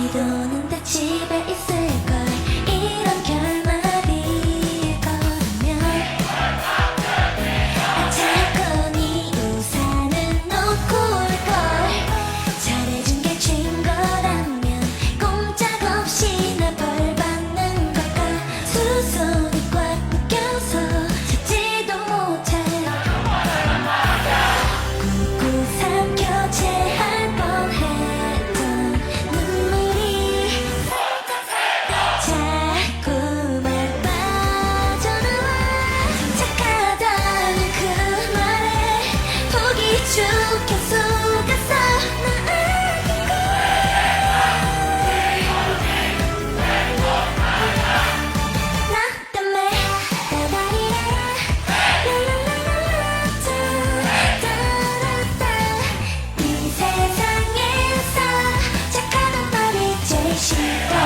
비도 오는데 집에 있을 She